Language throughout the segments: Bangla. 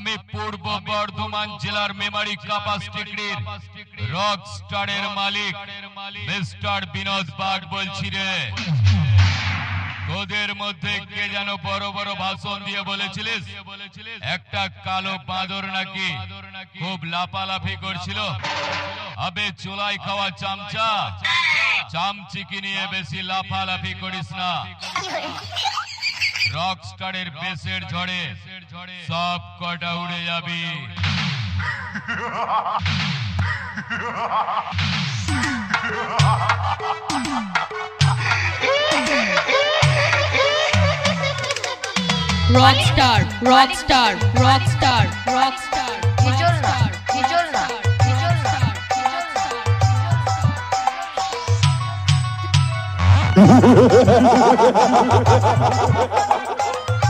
আমি পূর্ব বর্ধমান জেলার মেমারি কাপাস টিকড়ির রক স্টারের মালিক মিস্টার বিনোদ বাগ বলছি রে। তোদের মধ্যে কে যেন বড় বড় ভাষণ দিয়ে বলেছিলিস? একটা কালো বাঁদর নাকি খুব লাফালাফি করছিল? আবে চুলাই খাওয়া চামচা? চামচিকি নিয়ে বেশি লাফালাফি করিস না। রক স্টারের বেসের ঝড়ে সব কটা উড়ে যাবি। Rock star rock star rock star rock star হিজল না হিজল না হিজল না হিজল না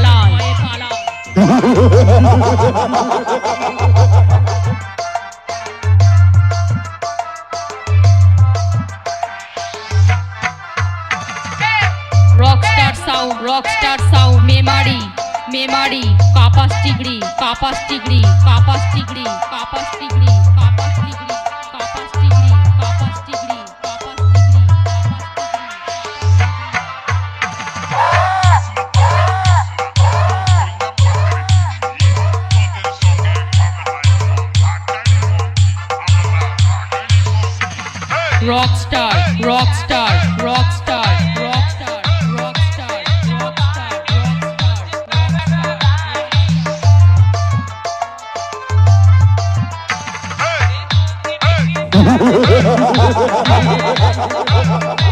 পালায় rockstar sound rockstar sound Memari Memari Kapas Tigri Kapas টিগড়ি কাপাস টিগড়ি কাপাস টিগড়ি কাপাস টিগড়ি rock star, rock star, rock star, rock star, rock star, rock star, rock star, rock star. Hey! Hey!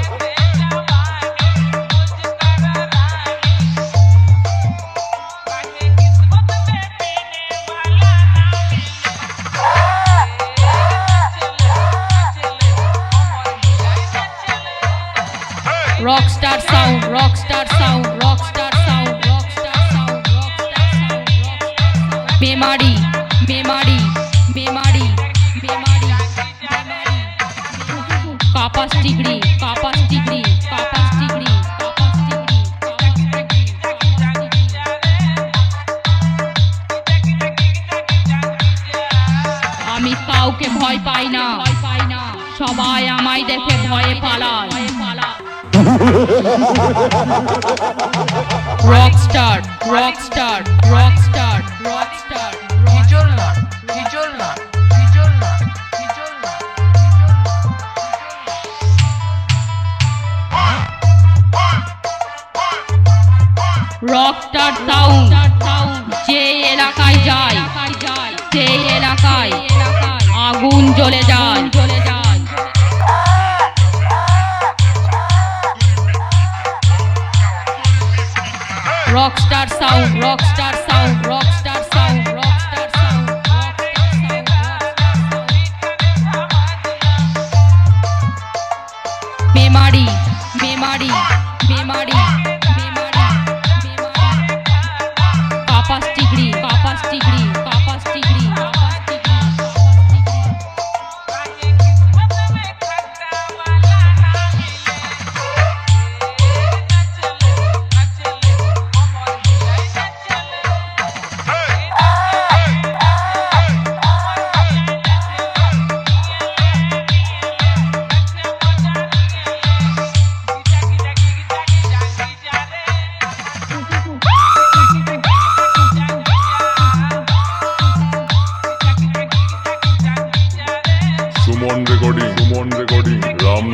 rockstar sound, rockstar sound, rockstar sound, rockstar sound, rockstar sound, rockstar sound. Memari, memari, memari, memari, memari. Kapas degree, kapas degree, kapas degree. আমি কাউকে ভয় পাই না সবাই আমায় দেখে ভয়ে পালায় রক স্টার রক স্টার হিজল না হিজল না হিজল না হিজল না রক স্টার যে এলাকায় যায় সেই এলাকায় আগুন জ্বলে যায়।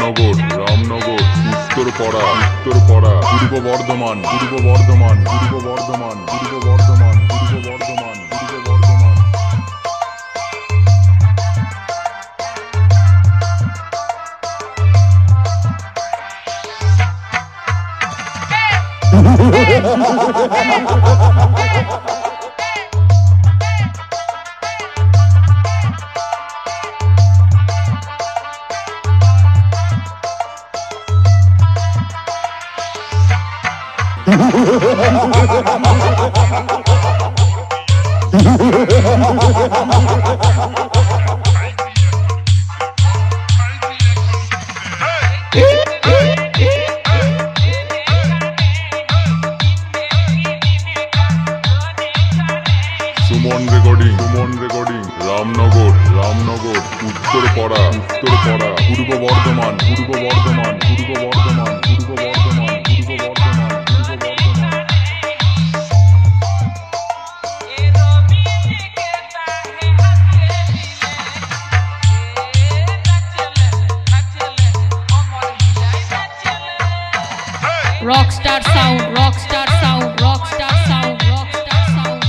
রামনগর রামনগর উত্তরপাড়া উত্তরপাড়া পূর্ব বর্ধমান পূর্ব বর্ধমান পূর্ব বর্ধমান পূর্ব বর্ধমান পূর্ব বর্ধমান পূর্ব বর্ধমান। সুমন রেকর্ডিং সুমন রেকর্ডিং, রামনগর রামনগর, উত্তরপাড়া উত্তরপাড়া, পূর্ব বর্ধমান পূর্ব বর্ধমান পূর্ব বর্ধমান পূর্ব Bardhaman. Rockstar sound rockstar sound rockstar sound rockstar sound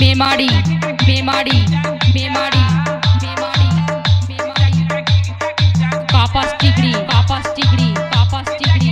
Memari Memari Memari Memari Memari Kapas Tigri Kapas টিগড়ি কাপাস টিগড়ি